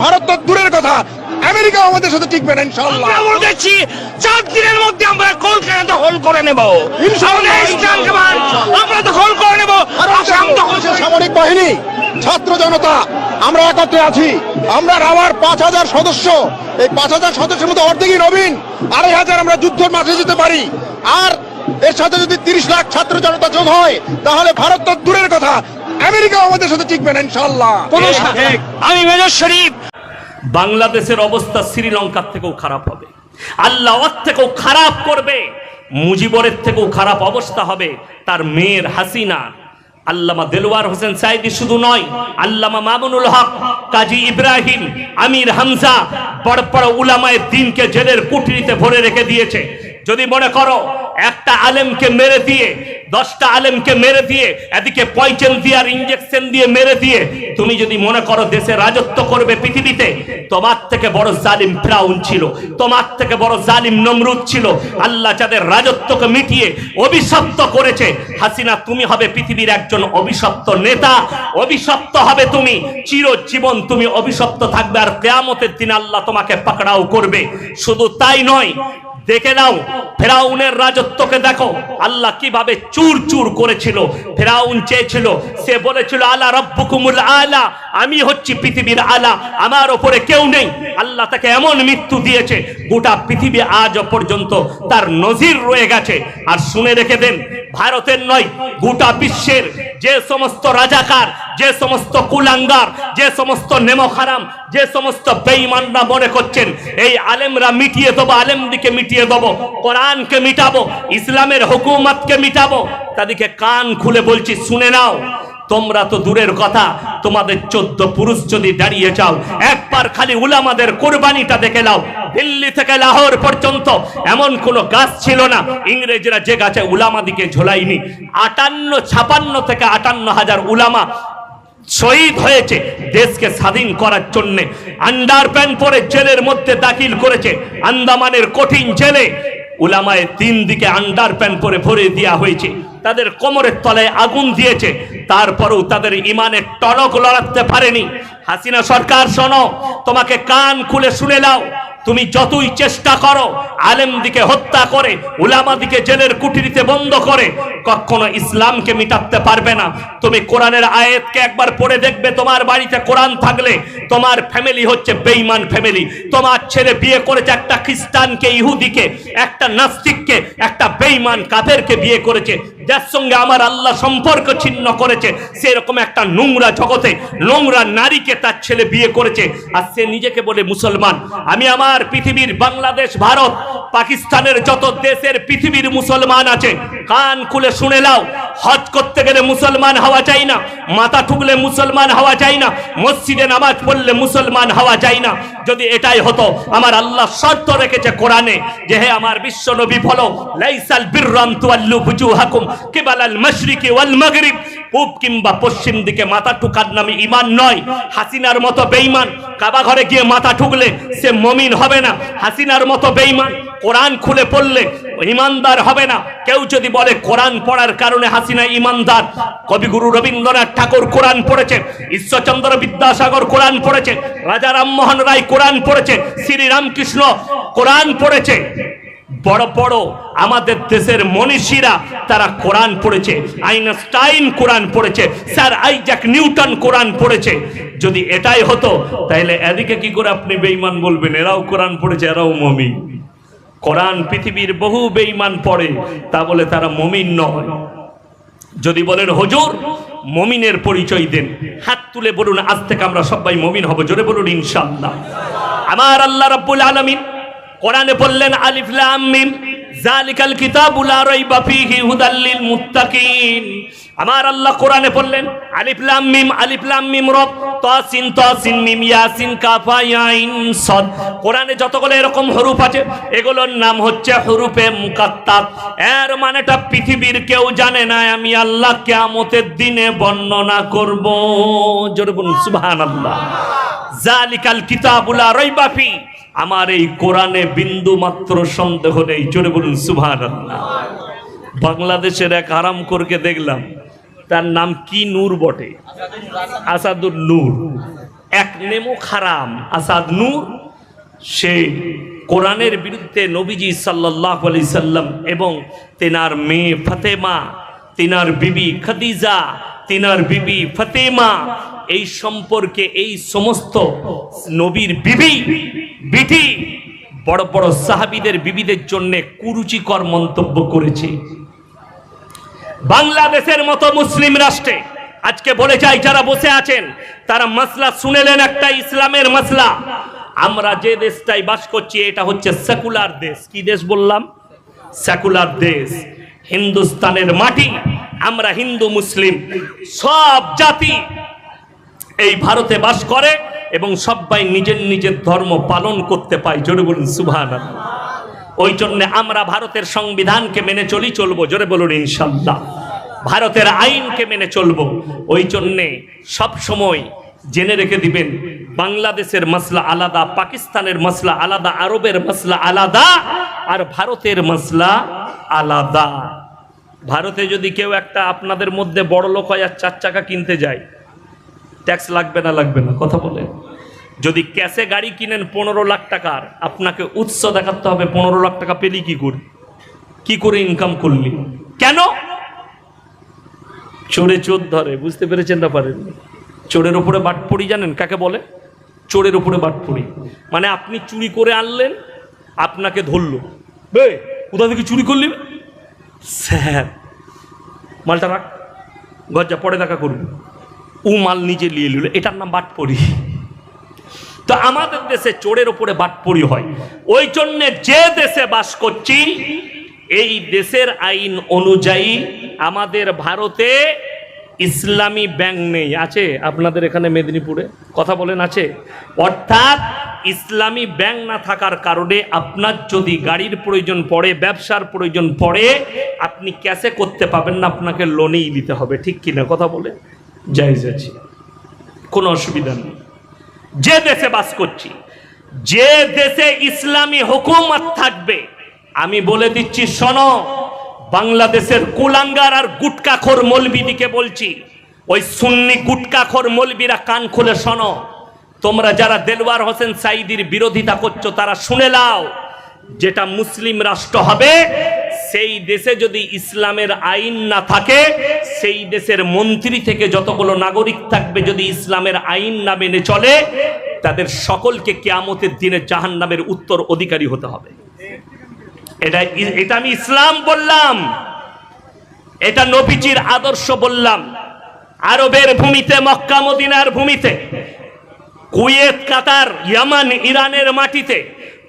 ভারত তো দূরের কথা। আমেরিকা আমাদের সাথে টিকবে না ইনশাল্লাহ আমরা বলতেছি চার দিনের মধ্যে আমরা কলকাতা দখল করে নেব। ইনশাআল্লাহ, আমরা দখল করে নেব। আসাম দখল সামরিক বাহিনী ছাত্র জনতা আমরা একত্রে আছি। আমরা রাওয়ার পাঁচ হাজার সদস্য। এই পাঁচ হাজার সদস্যের মধ্যে অর্ধেকই নবীন আড়াই হাজার আমরা যুদ্ধের মাঠে যেতে পারি। আর এর সাথে যদি তিরিশ লাখ ছাত্র জনতা যোগ হয় তাহলে ভারত তো দূরের কথা। আমেরিকা আমাদের সাথে টিকবে না ইনশাল্লাহ কোনো ঠিক, ঠিক। আমি মেজর শরীফ। বাংলাদেশের অবস্থা শ্রীলঙ্কার থেকেও খারাপ হবে। আল্লাহর থেকেও খারাপ করবে। মুজিবরের থেকেও খারাপ অবস্থা হবে। তার মেয়ের হাসিনা আল্লামা দেলোয়ার হোসেন সাইদি শুধু নয় আল্লামা মামুনুল হক কাজী ইব্রাহিম আমির হামজা বড় বড় উলামায়ের দিনকে জেলের কুঠরিতে ভরে রেখে দিয়েছে। যদি মনে করো একটা আলেমকে মেরে দিয়ে দশটা আলেমকে মেরে দিয়ে, এদিকে পয়চেন দিয়ে আর ইঞ্জেকশন দিয়ে মেরে দিয়ে, তুমি যদি মনে করো দেশে রাজত্ব করবে পৃথিবীতে, তোমার থেকে বড় জালিম ফ্রাউন ছিল, তোমার থেকে বড় জালিম নমরুদ ছিল। আল্লাহ যাদের রাজত্বকে মিটিয়ে অভিশপ্ত করেছে, হাসিনা তুমি হবে পৃথিবীর একজন অভিশপ্ত নেতা, অভিশপ্ত হবে তুমি, চিরজীবন তুমি অভিশপ্ত থাকবে আর কেয়ামতের দিন আল্লাহ তোমাকে পাকড়াও করবে। শুধু তাই নয় দেখে নাও, ফেরাউনের রাজত্বকে দেখো। আল্লাহ কীভাবে চুর চুর করেছিল। ফেরাউন চেয়েছিল, সে বলেছিল, আলা রব্বুকুমুল আলা, আমি হচ্ছি পৃথিবীর আলা, আমার ওপরে কেউ নেই। আল্লাহ তাকে এমন মৃত্যু দিয়েছে, গোটা পৃথিবী আজ পর্যন্ত তার নজির রয়ে গেছে। আর শুনে রেখে দেন, ভারতের নয়, গোটা বিশ্বের যে সমস্ত রাজাকার, যে সমস্ত কুলাঙ্গার, যে সমস্ত নেমখারাম, যে সমস্ত বেঈমানরা মনে করছেন, এই আলেমরা মিটিয়ে দেবো, আলেমদিকে মিটিয়ে দেবো, কোরআনকে মিটাবো, ইসলামের হুকুমতকে মিটাবো। তাদেরকে কান খুলে বলছি, শুনে নাও, তোমরা তো দূরের কথা, তোমাদের চোদ্দ পুরুষ যদি দাঁড়িয়ে যাও, একবার খালি উলামাদের কোরবানিটা দেখে নাও। দিল্লি থেকে লাহোর পর্যন্ত এমন কোনো গাছ ছিল না, ইংরেজরা যে গাছে উলামাদিকে ঝোলাইনি আটান্ন, ছাপান্ন থেকে আটান্ন হাজার উলামা শহীদ হয়েছে দেশকে স্বাধীন করার জন্য। আন্ডার প্যান্ট পরে জেলের মধ্যে দাখিল করেছে আন্দামানের কঠিন জেলে। উলামায় তিন দিকে আন্ডার প্যান্ট পরে ভরে দেওয়া হয়েছে। তাদের কোমরের তলায় আগুন দিয়েছে। তারপরেও তাদের ইমানের টনক লড়াতে পারেনি। হাসিনা সরকার, শোনো, তোমাকে কান খুলে শুনে নাও। তুমি যতই চেষ্টা করো, আলেম দিকে হত্যা করে, উলামা দিকে জেলের কুটিরিতে বন্ধ করে, কখনো ইসলামকে মিটাতে পারবে না। তুমি কোরআনের আয়াতকে একবার পড়ে দেখবে, তোমার বাড়িতে কোরআন থাকলে তোমার ফ্যামিলি হচ্ছে বেঈমান ফ্যামিলি। তোমার ছেলে বিয়ে করেছে একটা খ্রিস্টানকে, ইহুদিকে, একটা নাস্তিককে, একটা বেঈমান কাফেরকে বিয়ে করেছে। যার সঙ্গে আমার আল্লাহ সম্পর্ক ছিন্ন করেছে। সেরকম একটা নোংরা জগতে নোংরা নারীকে তার ছেলে বিয়ে করেছে। আর সে নিজেকে বলে মুসলমান। আমি আমার পৃথিবীর বাংলাদেশ, ভারত, পাকিস্তানের যত দেশের পৃথিবীর মুসলমান আছে, কান খুলে শুনে নাও, হজ করতে গেলে মুসলমান হওয়া চাই না, মাথা ঠুকলে মুসলমান হওয়া চাই না, মসজিদে নামাজ পড়লে মুসলমান হওয়া যায় না। যদি এটাই হতো, আমার আল্লাহ শর্ত রেখেছে কোরআনে যে, হে আমার বিশ্ব নবী, বলো, লাইসাল বিররাম তুয়াল্লু বুজুহাকুম, কিবালাল মাশরিকি ওয়াল মাগরিব পূব কিংবা পশ্চিম দিকে মাথা ঠুকার নামে ইমান নয়। হাসিনার মতো বেঈমান কাবা ঘরে গিয়ে মাথা ঠুকলে সে মমিন হবে না। হাসিনার মতো বেঈমান কোরআন খুলে পড়লে ইমানদার হবে না। কেউ যদি বলে কোরআন পড়ার কারণে হাসিনা ইমানদার কবিগুরু রবীন্দ্রনাথ ঠাকুর কোরআন পড়েছে, ঈশ্বরচন্দ্র বিদ্যাসাগর কোরআন পড়েছে, রাজা রামমোহন রায় কোরআন পড়েছে শ্রী রামকৃষ্ণ কোরআন পড়েছে। বড় বড় আমাদের দেশের মনীষীরা তারা কোরআন পড়েছে, আইনস্টাইন কোরআন পড়েছে, স্যার আইজাক নিউটন কোরআন পড়েছে। যদি এটাই হতো, তাহলে এদিকে কি করে আপনি বেঈমান বলবেন? এরাও কোরআন পড়েছে, এরাও মমিন। কোরআন পৃথিবীর বহু বেঈমান পড়ে, তা বলে তারা মমিন নয়। যদি বলেন, হুজুর, মমিনের পরিচয় দেন। হাত তুলে বলুন, আজ থেকে আমরা সবাই মমিন হব। জোরে বলুন, ইনশাআল্লাহ। আমার আল্লাহ রাব্বুল আলামিন কোরআনে বললেন, আলিফ লাম মিম জালিকাল কিতাবু লা রাইবা ফীহি হুদাল লিল মুত্তাকিন। আমার আল্লাহ কোরআনে বললেন, আলিফ লাম মিম, আলিফ লাম মিম রব, তাসিন তাসিন মিম ইয়াসিন কাফ আইন সদ। কোরআনে যতগুলো এরকম হরুফ আছে, এগুলোর নাম হচ্ছে হরুফে মুকাত্তাব। এর মানেটা পৃথিবীর কেউ জানে না, আমি আল্লাহ কিয়ামতের দিনে বর্ণনা করব। জোরে বলুন, সুবহানাল্লাহ। জালিকাল কিতাবুলা রাইবা ফী আমার এই কোরআনে বিন্দু মাত্র সন্দেহ নেই চলে বলুন, সুবহানাল্লাহ। বাংলাদেশের এক আরাম করকে দেখলাম, তার নাম কি নূর বটে? আসাদুর নূর। এক নেমো খারাম, আসাদ নূর। সে কোরআনের বিরুদ্ধে নবীজি সাল্লাহ আলি সাল্লাম এবং তেনার মেয়ে ফতেমা, তিনার বিবি খাদিজা, তিনার বিবি ফতেমা, এই সম্পর্কে এই সমস্ত নবীর বিবি বিটি বড় বড় সাহাবিদের বিবিদের জন্য কুরুচিকর মন্তব্য করেছে। বাংলাদেশের মতো মুসলিম রাষ্ট্রে আজকে বলে যাই যারা বসে আছেন, তারা মাসলা শুনেলেন একটা ইসলামের মাসলা। আমরা যে দেশটাই বাস করছি, এটা হচ্ছে সেকুলার দেশ। কি দেশ বললাম? সেকুলার দেশ। হিন্দুস্তানের মাটি, আমরা হিন্দু মুসলিম। সব জাতি এই ভারতে বাস করে এবং সবাই নিজের নিজের ধর্ম পালন করতে পায়। জোরে বলুন সুভান ওই জন্য আমরা ভারতের সংবিধানকে মেনে চলি, চলবো। জোরে বলুন, ইনশাল্লাহ। ভারতের আইনকে মেনে চলবো। ওই জন্যে সব সময় জেনে রেখে দিবেন, বাংলাদেশের মশলা আলাদা, পাকিস্তানের মশলা আলাদা, আরবের মশলা আলাদা, আর ভারতের মশলা আলাদা। ভারতে যদি কেউ একটা আপনাদের মধ্যে বড় লোক হয় আর চার চাকা কিনতে যায় ট্যাক্স লাগবে না লাগবে না, কথা বলে। যদি ক্যাশে গাড়ি কিনেন পনেরো লাখ টাকার, আপনাকে উৎস দেখাতে হবে, পনেরো লাখ টাকা পেলি কি করে? কি করে ইনকাম করলি? কেন? চোরে চোর ধরে, বুঝতে পেরেছেন না পারেন চোরের উপরে বাটপড়ি জানেন? কাকে বলে? চোরের উপরে বাটপড়ি। মানে আপনি চুরি করে আনলেন, আপনাকে ধরলো। বে কোথা থেকে চুরি করলি? স্যার, মালটা রাখ। ঘর যা পরে দেখা করবি। ও মাল নিজে নিয়ে নিল, এটার নাম বাটপড়ি। তো আমাদের দেশে চোরের ওপরে বাটপড়ি হয়। ওই জন্য যে দেশে বাস করছি, এই দেশের আইন অনুযায়ী আমাদের ভারতে ইসলামী ব্যাংক নেই। আছে আপনাদের এখানে মেদিনীপুরে? কথা বলেন, আছে? অর্থাৎ ইসলামী ব্যাংক না থাকার কারণে আপনার যদি গাড়ির প্রয়োজন পড়ে, ব্যবসার প্রয়োজন পড়ে, আপনি ক্যাশে করতে পাবেন না, আপনাকে লোনেই নিতে হবে। ঠিক কিনা? কথা বলে জায়জ আছে। কোনো অসুবিধা নেই। যে দেশে বাস করছি, যে দেশে ইসলামী হুকুমত থাকবে, আমি বলে দিচ্ছি, শোনো, বাংলাদেশের কুলাঙ্গার আর গুটকাখোর মলবিদিকে বলছি, ওই সুন্নি গুটকাখোর মলবিরা কান খুলে শোনো, তোমরা যারা দেলওয়ার হোসেন সাইদির বিরোধিতা করছ, তারা শুনে লাও যেটা মুসলিম রাষ্ট্র হবে সেই দেশে যদি ইসলামের আইন না থাকে, সেই দেশের মন্ত্রী থেকে যতগুলো নাগরিক থাকবে যদি ইসলামের আইন না মেনে চলে, তাদের সকলকে কেয়ামতের দিনে জাহান নামের উত্তর অধিকারী হতে হবে। এটা এটা আমি ইসলাম বললাম। এটা নবীজির আদর্শ বললাম। আরবের ভূমিতে, মক্কা, মদিনার ভূমিতে, কুয়েত, কাতার, ইয়ামান, ইরানের মাটিতে,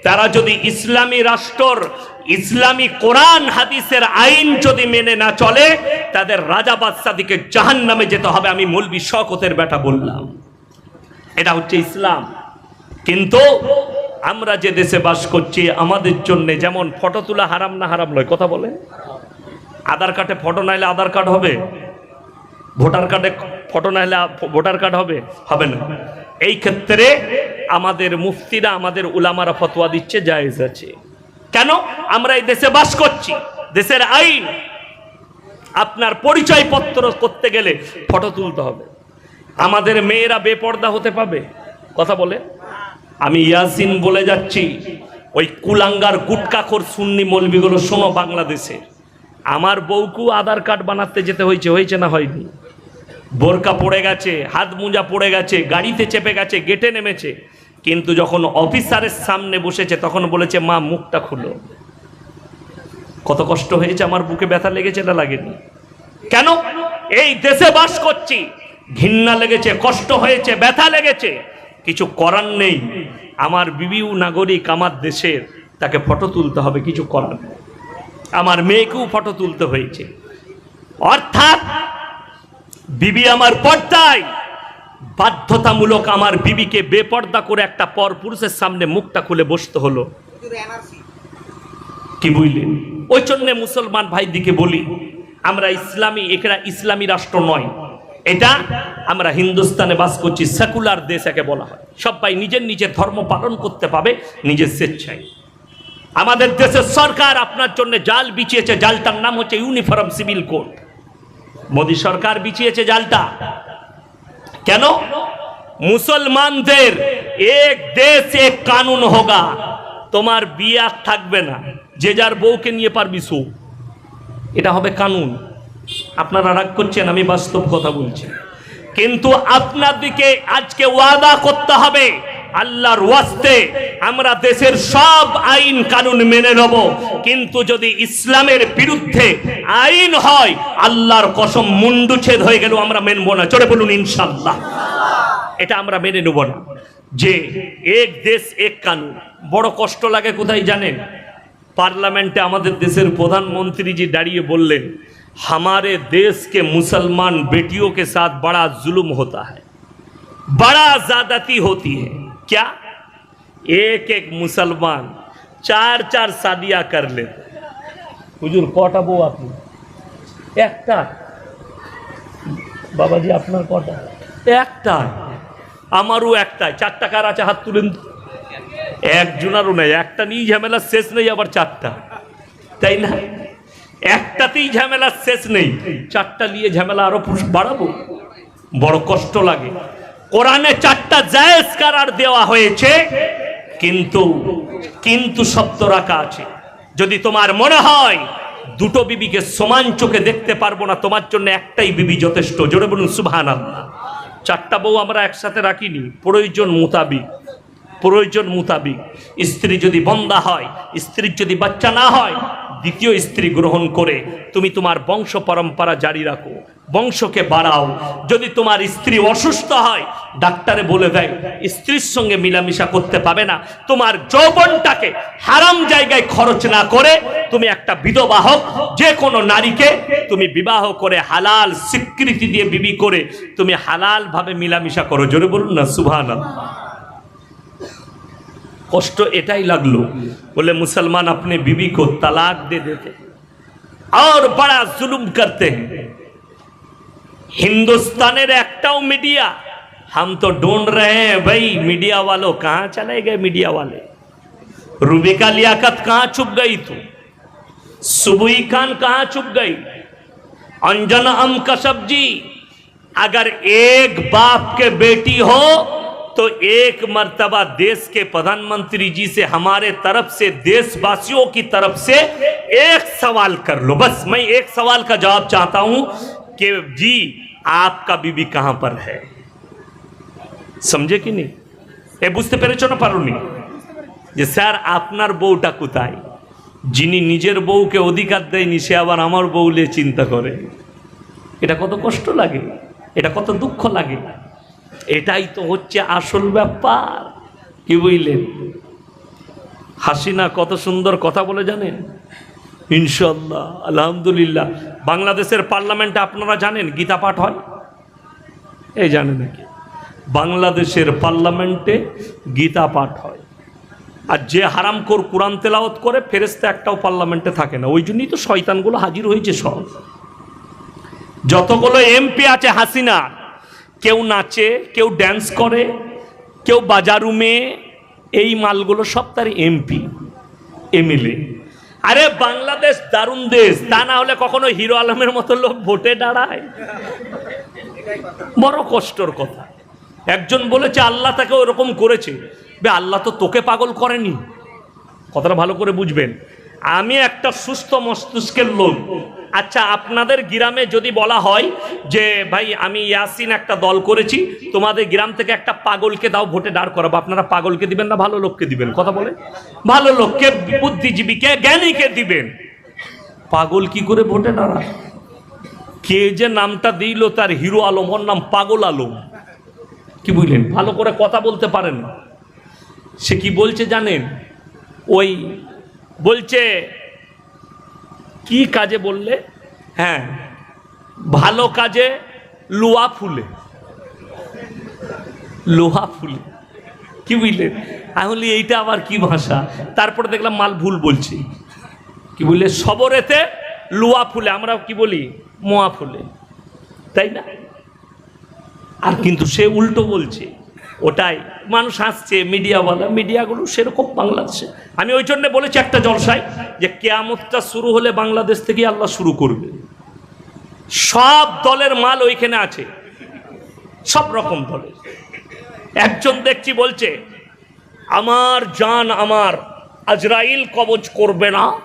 তারা যদি ইসলামী রাষ্ট্রর ইসলামী কোরআন, হাদিসের আইন যদি মেনে না চলে, তাদের রাজা বাদশাদিকে জাহান নামে যেতে হবে, আমি মৌলবি শকতের বেটা বললাম। এটা হচ্ছে ইসলাম। কিন্তু আমরা যে দেশে বাস করছি, আমাদের জন্য যেমন ফটো তোলা হারাম না হারাম নয়, কথা বলে আধার কার্ডে ফটো নাইলে আধার কার্ড হবে? ভোটার কার্ডে ফটো না হলে ভোটার কার্ড হবে? হবে না। এই ক্ষেত্রে আমাদের মুফতিরা, আমাদের উলামারা ফতোয়া দিচ্ছে, জায়েজ আছে। কেন? আমরা এই দেশে বাস করছি। দেশের আইন, আপনার পরিচয়পত্র করতে গেলে ফটো তুলতে হবে। আমাদের মেয়েরা বেপর্দা হতে পাবে কথা বলে। আমি ইয়াসিন বলে যাচ্ছি। ওই কুলাঙ্গার গুটকাখোর সুন্নি মলবিগুলো শোনো বাংলাদেশে। আমার বউকু আধার কার্ড বানাতে যেতে হয়েছে হয়েছে না হয়নি? বোরকা পড়ে গেছে, হাত মোজা পড়ে গেছে, গাড়িতে চেপে গেছে, গেটে নেমেছে। কিন্তু যখন অফিসারের সামনে বসেছে, তখন বলেছে, মা, মুখটা খুলো। কত কষ্ট হয়েছে, আমার বুকে ব্যথা লেগেছে না লাগেনি? কেন? এই দেশে বাস করছি, ঘৃণা লেগেছে, কষ্ট হয়েছে, ব্যথা লেগেছে। কিছু করার নেই। আমার বিবিউ নাগরিক আমার দেশের, তাকে ফটো তুলতে হবে, কিছু করার। আমার মেয়েকেও ফটো তুলতে হয়েছে। অর্থাৎ, বিবি আমার পর্দায়। বাধ্যতামূলক আমার বিবিকে বেপর্দা করে একটা পর পুরুষের সামনে মুখটা খুলে বসতে হলো। কি বুঝলেন? ওই জন্য মুসলমান ভাই দিকে বলি, আমরা ইসলামী এখানে ইসলামী রাষ্ট্র নয়। এটা আমরা হিন্দুস্তানে বাস করছি, সেকুলার দেশ একে বলা হয়। সবাই নিজের নিজের ধর্ম পালন করতে পাবে, নিজের স্বেচ্ছায়। আমাদের দেশের সরকার আপনার জন্য জাল বিছিয়েছে, জালটার নাম হচ্ছে ইউনিফর্ম সিভিল কোড মোদী সরকার বিছিয়েছে জালটা। কেন? মুসলমানদের এক দেশ, এক কানুন হোগা। তোমার বিয়ে থাকবে না। যে যার বউকে নিয়ে পারবি সু এটা হবে কানুন। আপনারা রাগ করছেন, আমি বাস্তব কথা বলছি। কিন্তু আপনাদেরকে আজকে ওয়াদা করতে হবে। আল্লাহর ওয়াস্তে আমরা দেশের সব আইন কানুন মেনে নেব কিন্তু যদি ইসলামের বিরুদ্ধে আইন হয় আল্লাহর কসম মুন্ডুচ্ছেদ হয়ে গেল আমরা মেনবো না চলে বলুন ইনশাল্লাহ এটা আমরা মেনে নেব না যে এক দেশ এক কানুন বড় কষ্ট লাগে কোথায় জানেন পার্লামেন্টে আমাদের দেশের প্রধানমন্ত্রী जी দাঁড়িয়ে বললেন हमारे देश के मुसलमान बेटियों के साथ बड़ा जुल्म होता है बड़ा ज्यादती होती है क्या एक एक मुसलमान चार चार शादियां कर लेते हैं। হুজুর কটা বউ আপনি একটা বাবাজি আপনার কটা একটা আমারও একটাই চারটা কার আছে হাত তুলেন তো। একজনারও নেই একটা নিয়েই ঝামেলা শেষ নেই আবার চারটা তাই না একটাতেই ঝামেলা শেষ নেই চারটা নিয়ে ঝামেলা আরো পুরুষ বাড়াবো বড় কষ্ট লাগে কোরআনে চারটা জায়েজ কারার দেওয়া হয়েছে, কিন্তু কিন্তু শব্দ রাখা আছে। যদি তোমার মনে হয়, দুটো বিবিকে সমান চোখে দেখতে পারব না, তোমার জন্য একটাই বিবি যথেষ্ট। জোরে বলুন সুবহান চারটা বউ আমরা একসাথে রাখিনি, প্রয়োজন মোতাবিক প্রয়োজন মোতাবিক। স্ত্রী যদি বন্দা হয়, স্ত্রীর যদি বাচ্চা না হয় দ্বিতীয় স্ত্রী গ্রহণ করে তুমি তোমার বংশ পরম্পরা জারি রাখো। বংশকে বাড়াও। যদি তোমার স্ত্রী অসুস্থ হয়, ডাক্তারে বলে দেয়, স্ত্রীর সঙ্গে মিলামিশা করতে পাবে না। তোমার যৌবনটাকে হারাম জায়গায় খরচ না করে তুমি একটা বিধবা হোক, যে কোনো নারীকে তুমি বিবাহ করে হালাল স্বীকৃতি দিয়ে বিবি করে তুমি হালাল ভাবে মিলামিশা করো। জোরে বলুন না সুভান कष्ट एटाई लागल बोले मुसलमान अपने बीवी को तलाक दे देते और बड़ा जुलूम करते हैं हिंदुस्तान एक मीडिया हम तो ढूंढ रहे हैं भाई मीडिया वालों कहाँ चले गए मीडिया वाले? रूबिका लियाकत कहाँ छुप गई तू? सुबुई खान कहाँ छुप गई? अंजन अम कश्यप जी, अगर एक बाप के बेटी हो तो एक मर्तबा देश के प्रधानमंत्री जी से हमारे तरफ से देशवासियों की तरफ से एक सवाल कर लो बस मैं एक सवाल का जवाब चाहता हूं कि जी आपका बीबी कहां पर है समझे कि नहीं এ বুঝতে পেরেছ না পারোনি যে স্যার আপনার বউটা কোথায় যিনি নিজের বউকে অধিকার দেয়নি সে আবার আমার বউ নিয়ে চিন্তা করে এটা কত কষ্ট লাগে এটা কত দুঃখ লাগে এটাই তো হচ্ছে আসল ব্যাপার। কি বুঝলেন? হাসিনা কত সুন্দর কথা বলে জানেন? ইনশাল্লাহ আলহামদুলিল্লাহ। বাংলাদেশের পার্লামেন্টে আপনারা জানেন গীতা পাঠ হয়? এই জানে নাকি? বাংলাদেশের পার্লামেন্টে গীতা পাঠ হয়। আর যে হারামখোর কোরআন তেলাওয়াত করে ফেরেস্তা একটাও পার্লামেন্টে থাকে না। ওই জন্যই তো শয়তানগুলো হাজির হয়েছে সব। যতগুলো এমপি আছে হাসিনা কেউ নাচে, কেউ ড্যান্স করে, কেউ বাজারুমে এই মালগুলো সব তার এমপি এমএলএ আরে বাংলাদেশ দারুণ দেশ, তা না হলে কখনো হিরো আলমের মতো লোক ভোটে দাঁড়ায়? বড় কষ্টর কথা। একজন বলেছে, আল্লাহ তাকে ওরকম করেছে। বে, আল্লাহ তো তোকে পাগল করেনি। কথাটা ভালো করে বুঝবেন। আমি একটা সুস্থ মস্তিষ্কের লোক। আচ্ছা আপনাদের গ্রামে যদি বলা হয় যে, ভাই, আমি ইয়াসিন একটা দল করেছি, তোমাদের গ্রাম থেকে একটা পাগলকে দাও ভোটে দাঁড় করাবো। আপনারা পাগলকে দিবেন না, ভালো লোককে দিবেন? কথা বলে? ভালো লোককে, বুদ্ধিজীবীকে, জ্ঞানীকে দিবেন। পাগল কি করে ভোটে দাঁড়ায়? কে যে নামটা দিল তার হিরো আলম, ওর নাম পাগল আলম। কি বুঝলেন? ভালো করে কথা বলতে পারেন সে কি বলছে জানেন? ওই বলছে কি কাজে বললে? হ্যাঁ। ভালো কাজে লোহা ফুলে। লোহা ফুলে। কি বুঝলেন? আমি বলি এইটা আবার কি ভাষা? তারপরে দেখলাম মাল ভুল বলছি। কি বললে? সবরেতে লোহা ফুলে। আমরা কি বলি? মোয়া ফুলে। তাই না? আর কিন্তু সে উল্টো বলছে। ওটাই। মানুষ হাসছে মিডিয়াওয়ালা মিডিয়াগুলো সেরকম বাংলাদেশে। আমি ওই জন্য বলেছি একটা জলসায় যে কেয়ামতটা শুরু হলে বাংলাদেশ থেকে আল্লাহ শুরু করবে। সব দলের মাল ওইখানে আছে। সব রকম দলের। একজন দেখছি বলছে আমার জান আমার আজরাইল কবজ করবে না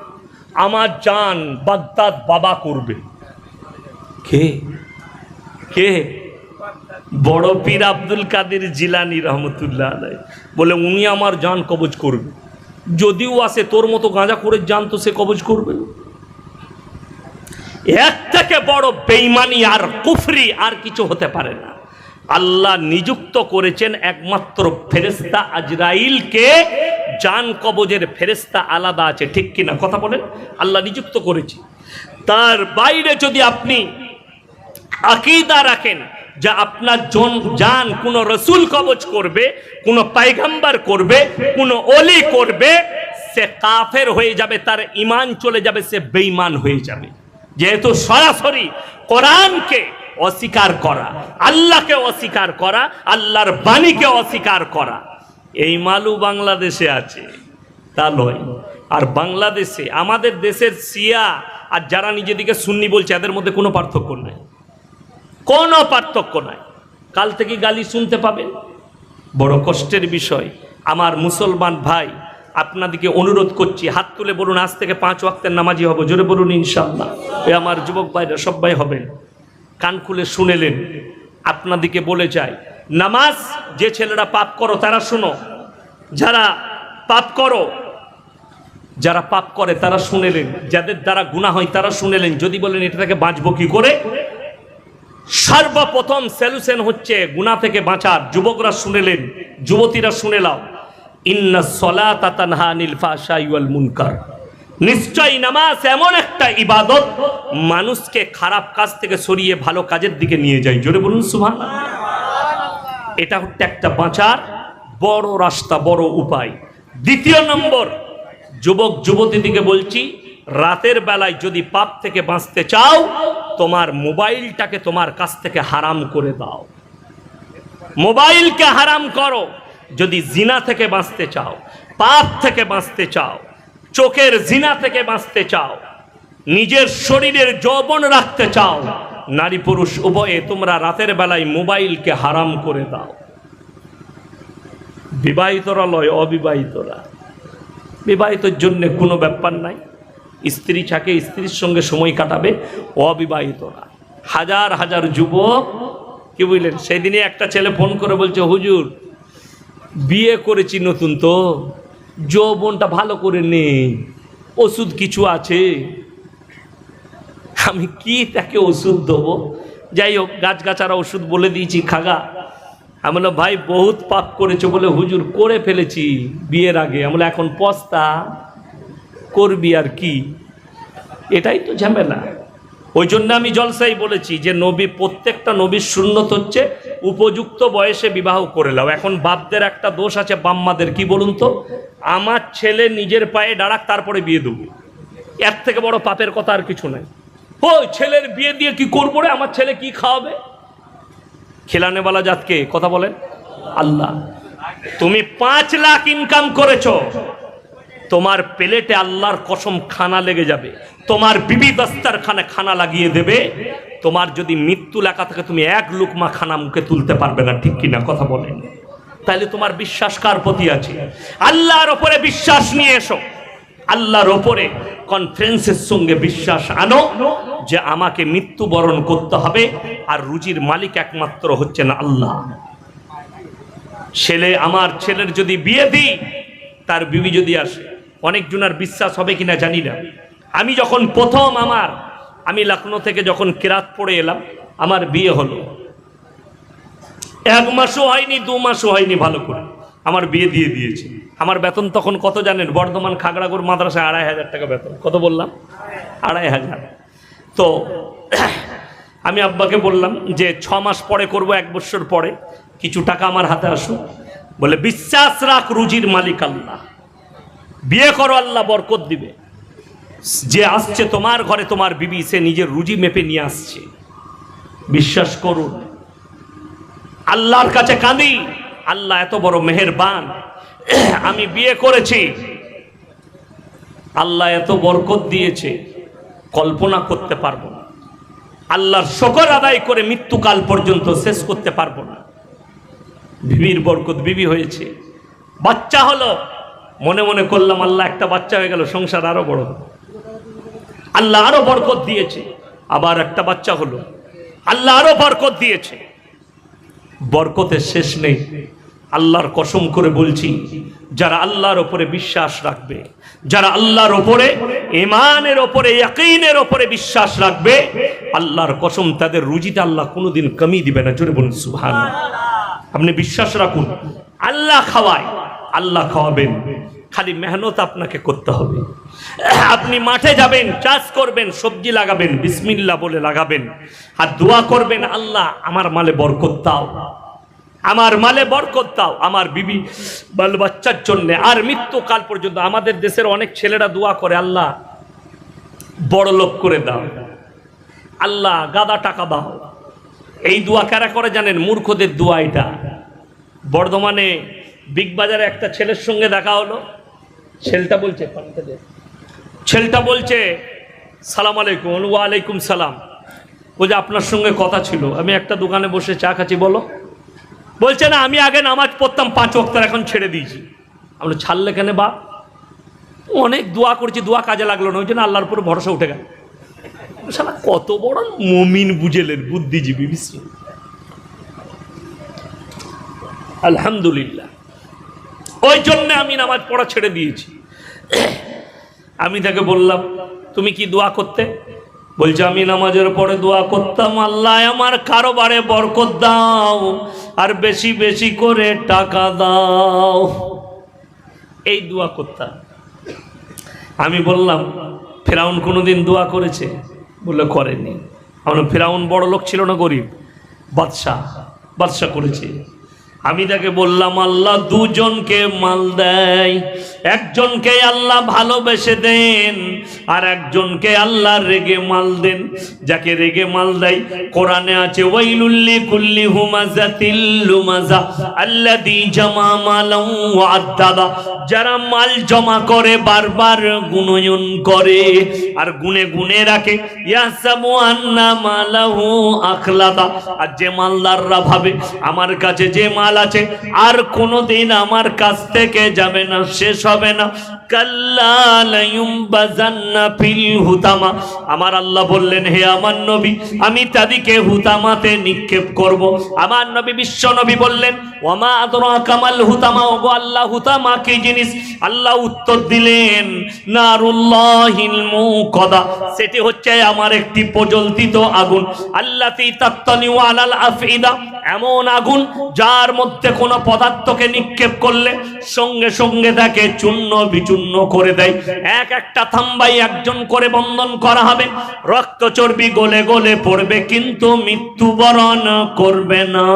আমার জান বাগদাদ বাবা করবে। কে? কে? বড় পীর আব্দুল কাদের জিলানি রহমতুল্লাহ আলাই বলে, উনি আমার জান কবজ করবে। যদিও আসে তোর মতো গাঁজা করে যান তো সে কবজ করবে। এর থেকে বড় বেইমানি আর কুফরি আর কিছু হতে পারে না। আল্লাহ নিযুক্ত করেছেন একমাত্র ফেরেস্তা আজরাইলকে। জান কবজের ফেরেস্তা আলাদা আছে, ঠিক কিনা কথা বলেন। আল্লাহ নিযুক্ত করেছে। তার বাইরে যদি আপনি আকিদা রাখেন যে আপনার জন জান কোন রসুল কবচ করবে, কোন পাইগাম্বার করবে, কোন অলি করবে, সে কাফের হয়ে যাবে, তার ইমান চলে যাবে, সে বেঈমান হয়ে যাবে। যেহেতু সরাসরি কোরআনকে অস্বীকার করা, আল্লাহকে অস্বীকার করা, আল্লাহর বাণীকে অস্বীকার করা, এই মালু বাংলাদেশে আছে, তা নয়। আর বাংলাদেশে, আমাদের দেশের সিয়া আর যারা নিজেদিকে সুন্নি বলছে, এদের মধ্যে কোনো পার্থক্য নাই। কোনো পার্থক্য নাই। কাল থেকে গালি শুনতে পাবেন। বড় কষ্টের বিষয়। আমার মুসলমান ভাই, আপনাদিকে অনুরোধ করছি, হাত তুলে বলুন, আজ থেকে পাঁচ ওয়াক্তের নামাজি হব। জোরে বলুন ইনশাল্লাহ এ আমার যুবক ভাইরা সবাই হবেন। কান খুলে শুনেলেন। আপনাদিকে বলে যায় নামাজ যে ছেলেরা পাপ করো, তারা শুনো। যারা পাপ করো, যারা পাপ করে, তারা শুনেলেন। যাদের দ্বারা গুণা হয়, তারা শুনেলেন। যদি বলেন এটা থেকে বাঁচবো কি করে? সর্বপ্রথম সলিউশন হচ্ছে গুণা থেকে বাঁচার। যুবকরা শুনেলেন, যুবতীরা শুনেলাম ইন্না সলাতা তানহা আনিল ফাহশাই ওয়াল মুনকার। নিশ্চয়ই নামাজ এমন একটা ইবাদত, মানুষকে খারাপ কাজ থেকে সরিয়ে ভালো কাজের দিকে নিয়ে যায়। জোরে বলুন সুবহান এটা হচ্ছে একটা বাঁচার বড় রাস্তা, বড় উপায়। দ্বিতীয় নম্বর, যুবক যুবতীদিকে বলছি রাতের বেলায় যদি পাপ থেকে বাঁচতে চাও, তোমার মোবাইলটাকে তোমার কাছ থেকে হারাম করে দাও। মোবাইলকে হারাম করো। যদি জিনা থেকে বাঁচতে চাও, পাপ থেকে বাঁচতে চাও, চোখের জিনা থেকে বাঁচতে চাও, নিজের শরীরের যৌবন রাখতে চাও, নারী পুরুষ উভয়ে তোমরা রাতের বেলায় মোবাইলকে হারাম করে দাও। বিবাহিতরা লয়, অবিবাহিতরা। বিবাহিতর জন্য কোনো ব্যাপার নাই। স্ত্রী থাকে স্ত্রীর সঙ্গে সময় কাটাবে অবিবাহিতরা হাজার হাজার যুবক কি বুঝলেন? সেদিনে একটা ছেলে ফোন করে বলছে হুজুর বিয়ে করেছি নতুন তো যৌবনটা ভালো করে নেই ওষুধ কিছু আছে। আমি কি তাকে ওষুধ দেবো? যাই হোক গাছগাছারা ওষুধ বলে দিয়েছি খাগা। আমি বললাম ভাই বহুত পাপ করেছ বলে হুজুর করে ফেলেছি বিয়ের আগে। আমি বললাম, এখন পস্তা। করবি আর কি? এটাই তো ঝামেলা। ওই জন্য আমি জলসাই বলেছি যে নবী, প্রত্যেকটা নবীর শূন্যত হচ্ছে উপযুক্ত বয়সে বিবাহ করে নাও। এখন বাপদের একটা দোষ আছে বাম্মাদের কি বলুন তো? আমার ছেলে নিজের পায়ে দাঁড়াক, তারপরে বিয়ে দেবো। এর থেকে বড় পাপের কথা আর কিছু নাই। ওই ছেলের বিয়ে দিয়ে কি করব রে? আমার ছেলে কি খাওয়াবে? খেলানেওয়ালা জাতকে কথা বলেন। আল্লাহ, তুমি পাঁচ লাখ ইনকাম করেছ। তোমার প্লেটে আল্লাহর কসম খানা লেগে যাবে। তোমার বিবি দস্তার খানে খানা লাগিয়ে দেবে। তোমার যদি মৃত্যু লেখা থাকে, তুমি এক লুকমা খানা মুখে তুলতে পারবে না, ঠিক কিনা কথা বলেন। তাহলে তোমার বিশ্বাস কার প্রতি আছে? আল্লাহর ওপরে বিশ্বাস নিয়ে এসো। আল্লাহর ওপরে কনফারেন্সের সঙ্গে বিশ্বাস আনো যে আমাকে মৃত্যুবরণ করতে হবে আর রুজির মালিক একমাত্র হচ্ছেন আল্লাহ। ছেলে, আমার ছেলের যদি বিয়ে দিই, তার বিবি যদি আসে অনেক জনার বিশ্বাস হবে কিনা জানি না। আমি যখন প্রথম আমার, আমি লখনৌ থেকে যখন কেরাত পড়ে এলাম, আমার বিয়ে হলো। এক মাসও হয়নি, দু মাসও হয়নি ভালো করে। আমার বিয়ে দিয়ে দিয়েছে। আমার বেতন তখন কত জানেন? বর্ধমান খাগড়াগড় মাদ্রাসায় আড়াই হাজার টাকা বেতন। কত বললাম? আড়াই হাজার। তো আমি আব্বাকে বললাম যে ছ মাস পরে করব, এক বছর পরে। কিছু টাকা আমার হাতে আসুক। বলে, বিশ্বাস রাখ রুজির মালিক আল্লাহ। বিয়ে করো, আল্লাহ বরকত দিবে। যে আসছে তোমার ঘরে, তোমার বিবি, সে নিজের রুজি মেপে নিয়ে আসছে। বিশ্বাস করুন, আল্লাহর কাছে কাঁদি, আল্লাহ এত বড় মেহেরবান। আমি বিয়ে করেছি, আল্লাহ এত বরকত দিয়েছে, কল্পনা করতে পারব না। আল্লাহর শকর আদায় করে মৃত্যুকাল পর্যন্ত শেষ করতে পারব না। বিবির বরকত বিবি হয়েছে। বাচ্চা হলো মনে মনে করলাম, আল্লাহ একটা বাচ্চা হয়ে গেল, সংসার আরও বড়। আল্লাহ আরও বরকত দিয়েছে, আবার একটা বাচ্চা হলো। আল্লাহ আরও বরকত দিয়েছে। বরকতের শেষ নেই। আল্লাহর কসম করে বলছি, যারা আল্লাহর ওপরে বিশ্বাস রাখবে, যারা আল্লাহর ওপরে ইমানের ওপরে, ইয়াকিনের ওপরে বিশ্বাস রাখবে, আল্লাহর কসম তাদের রুজিতে আল্লাহ কোনোদিন কমি দিবে না। জোরে বলুন সুহান আপনি বিশ্বাস রাখুন, আল্লাহ খাওয়ায়, আল্লাহ খাওয়াবেন। খালি মেহনত আপনাকে করতে হবে। আপনি মাঠে যাবেন, চাষ করবেন, সবজি লাগাবেন বিসমিল্লা বলে লাগাবেন। আর দোয়া করবেন, আল্লাহ, আমার মালে বরকত দাও। আমার মালে বরকত দাও। আমার বিবি বাল বাচ্চার জন্য, আর মৃত্যুকাল পর্যন্ত আমাদের দেশের অনেক ছেলেরা দোয়া করে, আল্লাহ, বড় লোক করে দাও। আল্লাহ, গাদা টাকা দাও। এই দোয়া কারা করে জানেন? মূর্খদের দোয়া এটা। বর্ধমানে বিগ বাজারে একটা ছেলের সঙ্গে দেখা হলো। ছেলেটা বলছে। ছেলেটা বলছে, সালাম আলাইকুম। ওয়ালাইকুম সালাম। বলছে, আপনার সঙ্গে কথা ছিল। আমি একটা দোকানে বসে চা খাচ্ছি, বলো। বলছে, না, আমি আগে নামাজ পড়তাম পাঁচ ওয়াক্তার এখন ছেড়ে দিয়েছি। আমরা ছাড়লে কেন বা? অনেক দোয়া করছি, দোয়া কাজে লাগল না, ওই জন্য আল্লাহর উপরে ভরসা উঠে গেল। শালা, কত বড় মমিন বুঝেলেন, বুদ্ধিজীবী, বিশ্ব। আলহামদুলিল্লাহ। ওই জন্য আমি নামাজ পড়া ছেড়ে দিয়েছি। আমি তাকে বললাম, তুমি কি দোয়া করতে? বলছে, আমি নামাজের পরে দোয়া করতাম, আল্লাহ আমার কারোবারে বরকত দাও আর বেশি বেশি করে টাকা দাও। এই দোয়া করতাম। আমি বললাম, ফেরাউন কোনোদিন দোয়া করেছে? বললে, করেনি। আমার ফেরাউন বড় লোক ছিল না গরিব, বাদশাহ বাদশাহ করেছে। আমি তাকে বললাম, আল্লাহ দুজনকে মাল দেয়। একজনকে আল্লাহ ভালোবেসে দেন আর একজনকে আল্লাহ রেগে মাল দেন। যাকে রেগে মাল দেয়, কোরআনে আছে ওয়াইলুল্লি কুল্লি হুমাজাতিল লুমাজা আল্লাযী জামা মালাম ওয়া আদ্দাদা যারা মাল জমা করে, বারবার গুণয়ন করে আর গুনে গুনে রাখে ইয়াসাবু আন্না মালাহু আখলাদা। আর যে মালদাররা ভাবে, আমার কাছে যে মাল আছে। আর কোনোদিন আমার কাছ থেকে যাবে না, শেষ হবে না। আমার আল্লাহ বললেন, হে আমার নবী, আমি তাদিকে হুতামাতে নিক্ষেপ করব। আমার নবী, বিশ্ব নবী বললেন ওমা কামাল হুতামা? ওগো আল্লাহ, হুতামা কি জিনিস? আল্লাহ উত্তর দিলেন সেটি হচ্ছে আমার একটি প্রজ্বলিত আগুন। আল্লাহ আফিদা এমন আগুন যার মধ্যে কোনো পদার্থকে নিক্ষেপ করলে সঙ্গে সঙ্গে তাকে চূর্ণ বিচূর্ণ করে দেয়। এক একটা থাম্বাই একজন করে বন্ধন করা হবে। রক্ত চর্বি গলে গলে পড়বে, কিন্তু মৃত্যুবরণ করবে না।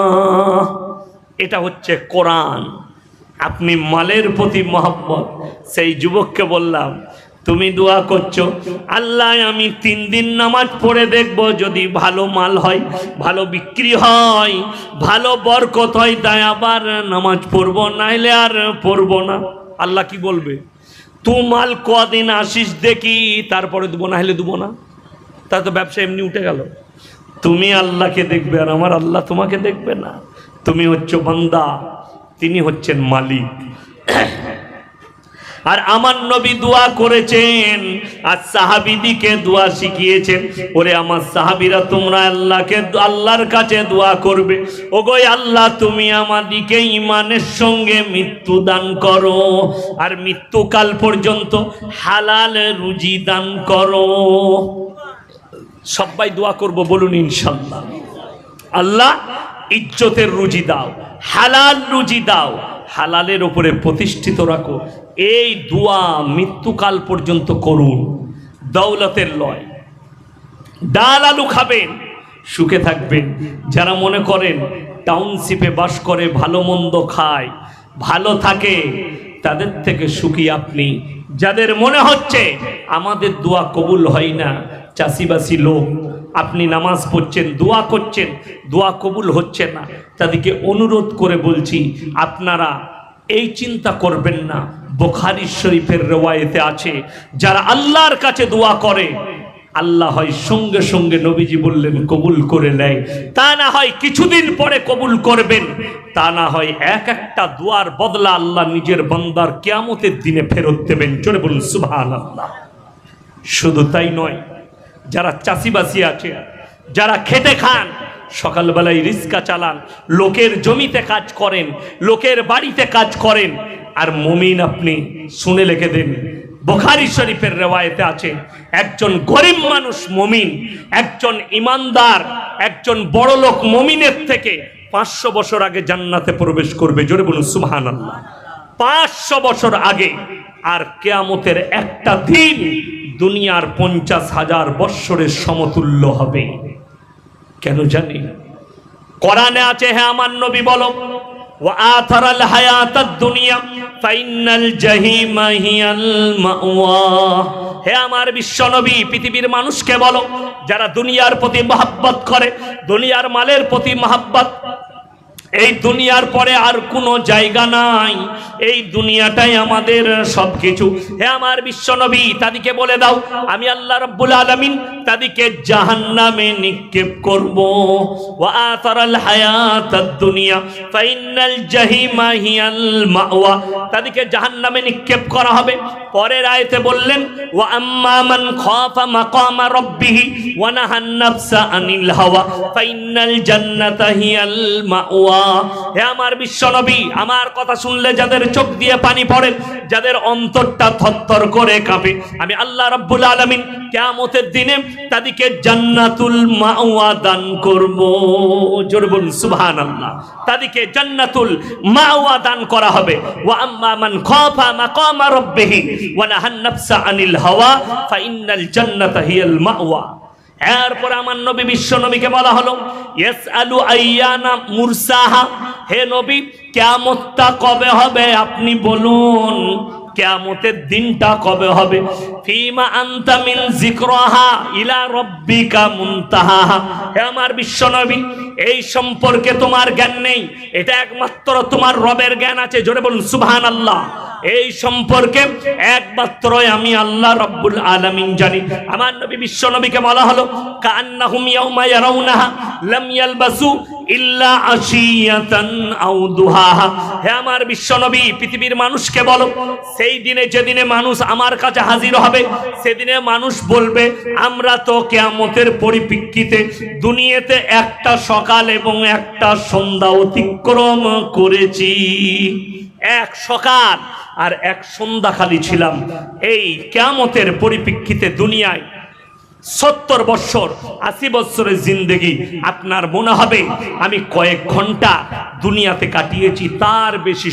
এটা হচ্ছে কোরআন। আপনি মালের প্রতি মহব্বত। সেই যুবককে বললাম তুমি দোয়া করছ। আল্লাহ, আমি তিন দিন নামাজ পড়ে দেখব যদি ভালো মাল হয়, ভালো বিক্রি হয়, ভালো বরকত হয়, তাই আবার নামাজ পড়ব, নাইলে আর পড়ব না। আল্লাহ কি বলবে? তু মাল কদিন আসিস দেখি, তারপরে দেবো না হলে দেবো না। তা তো ব্যবসা এমনি উঠে গেল। তুমি আল্লাহকে দেখবে আর আমার আল্লাহ তোমাকে দেখবে না। তুমি হচ্ছে বান্দা, তিনি হচ্ছেন মালিক। আর আমার নবী দোয়া করেছেন, আর সাহাবিদিকে দোয়া শিখিয়েছেন। ওরে আমার সাহাবিরা, তোমরা আল্লাহকে, আল্লাহর কাছে দোয়া করবে। ওগো আল্লাহ, তুমি আমাদিকে ইমানের সঙ্গে মৃত্যু দান করো, আর মৃত্যুকাল পর্যন্ত হালাল রুজি দান করো। সবাই দোয়া করব, বলুন ইনশাল্লাহ। আল্লাহ, ইজ্জতের রুজি দাও, হালাল রুজি দাও, হালালের উপরে প্রতিষ্ঠিত রাখো। এই দোয়া মৃত্যুকাল পর্যন্ত করুন, দৌলতের লয়। ডাল আলু খাবেন, সুখে থাকবেন। যারা মনে করেন টাউনশিপে বাস করে, ভালো মন্দ খায়, ভালো থাকে, তাদের থেকে সুখী আপনি। যাদের মনে হচ্ছে, আমাদের দোয়া কবুল হয় না, চাষিবাসী লোক, আপনি নামাজ পড়ছেন, দোয়া করছেন, দোয়া কবুল হচ্ছে না। তাদেরকে অনুরোধ করে বলছি, আপনারা এই চিন্তা করবেন না। বোখারি শরীফের রেওয়ায়েতে আছে, যারা আল্লাহর কাছে দোয়া করে, আল্লাহ হয় সঙ্গে সঙ্গে নবীজি বললেন, কবুল করে নেয়। তা না হয় কিছুদিন পরে কবুল করবেন, তা না হয় এক একটা দুয়ার বদলা আল্লাহ নিজের বন্দার কেয়ামতের দিনে ফেরত দেবেন। চলে বলুন সুবহান আল্লাহ শুধু তাই নয়, যারা চাষিবাসী আছে, যারা খেটে খান সকালবেলায় রিস্কা চালান, লোকের জমিতে কাজ করেন, লোকের বাড়িতে কাজ করেন। আর মমিন আপনি শুনে লেখে দেন, বোখারি শরীফের রেওয়ায়তে আছে, একজন গরিব মানুষ মমিন, একজন ইমানদার, একজন বড় লোক মমিনের থেকে পাঁচশো বছর আগে জান্নাতে প্রবেশ করবে, জোরে বলুন সুবহান আল্লাহ পাঁচশো বছর আগে, আর কেয়ামতের একটা দিন দুনিয়ার পঞ্চাশ হাজার বৎসরের সমতুল্য হবে। কেন জানি কোরআনে আছে হ্যাঁ আমার নবী বলো وآثر الحياة الدنيا فإن الجحيم هي المأوى হে আমার বিশ্ব নবী পৃথিবীর মানুষকে বলো যারা দুনিয়ার প্রতি মহাব্বত করে দুনিয়ার মালের প্রতি মহাব্বত এই দুনিয়ার পরে আর কোনো জায়গা নাই। এই দুনিয়াটাই আমাদের সব কিছু হে আমার বিশ্বনবী তাদিকে বলে দাও, আমি আল্লাহ রব্বুল আলামিন তাদেরকে জাহান্নামে নিক্ষেপ করব। ওয়া দুনিয়া ফাইনাল জাহিমা হিয়াল মাওয়া। তাদেরকে জাহান্নামে নিক্ষেপ করা হবে। পরের আয়াতে বললেন, ওয়া আম্মা মান খাফা মাকামা রাব্বিহি ওয়া নাহান নাফসা আনিল হাওয়া ফাইনাল জান্নাতা হিয়াল মাওয়া। হে আমার বিশ্বনবী, আমার কথা শুনলে যাদের চোখ দিয়ে পানি পড়ে, যাদের অন্তরটা থরথর করে কাঁপে, আমি আল্লাহ রাব্বুল আলামিন কিয়ামতের দিনে তাদেরকে জান্নাতুল মাওয়া দান করব। জোরে বলুন, সুবহানাল্লাহ। তাদেরকে জান্নাতুল মাওয়া দান করা হবে। ওয়া নাফসা আনিল হাওয়া ফাইনাল জান্নাতা হিয়াল মাওয়া। এরপর আমার নবী বিশ্ব নবীকে বলা হলো ইয়েস আলু আইয়ানা মুরসাহা। হে নবী, কেয়ামতটা কবে হবে আপনি বলুন। কেয়ামতের দিনটা কবে হবে? ফিমা আনতা মিন যিকরাহা ইলা রব্বিকা মুনতাহা। হে আমার বিশ্বনবী, এই সম্পর্কে তোমার জ্ঞান নেই। এটা একমাত্র তোমার রবের জ্ঞান আছে। জোরে বলুন, সুবহানাল্লাহ। এই সম্পর্কে একমাত্রই আমি আল্লাহ রব্বুল আলামিন জানি। আমার নবী বিশ্ব নবীকে বলা হলো, কান্নাহুম ইয়াউমা ইয়ারাউনাহা লাম ইয়ালবাসু ইল্লা আশিয়াতান আও দুহাহা। হে আমার বিশ্ব নবী, পৃথিবীর মানুষকে বলো, সেই দিনে যেদিনে মানুষ আমার কাছে হাজির হবে, সেদিনে মানুষ বলবে, আমরা তো কেয়ামতের পরিপ্রেক্ষিতে দুনিয়াতে একটা সকাল এবং একটা সন্ধ্যা অতিক্রম করেছি এক সকাল আর এক সন্ধ্যা খালি ছিলাম। এই কেয়ামতের পরিপ্রেক্ষিতে দুনিয়ায় সত্তর বৎসর আশি বৎসরের জিন্দেগি আপনার মনে হবে? আমি কয়েক ঘণ্টা দুনিয়াতে কাটিয়েছি, তার বেশি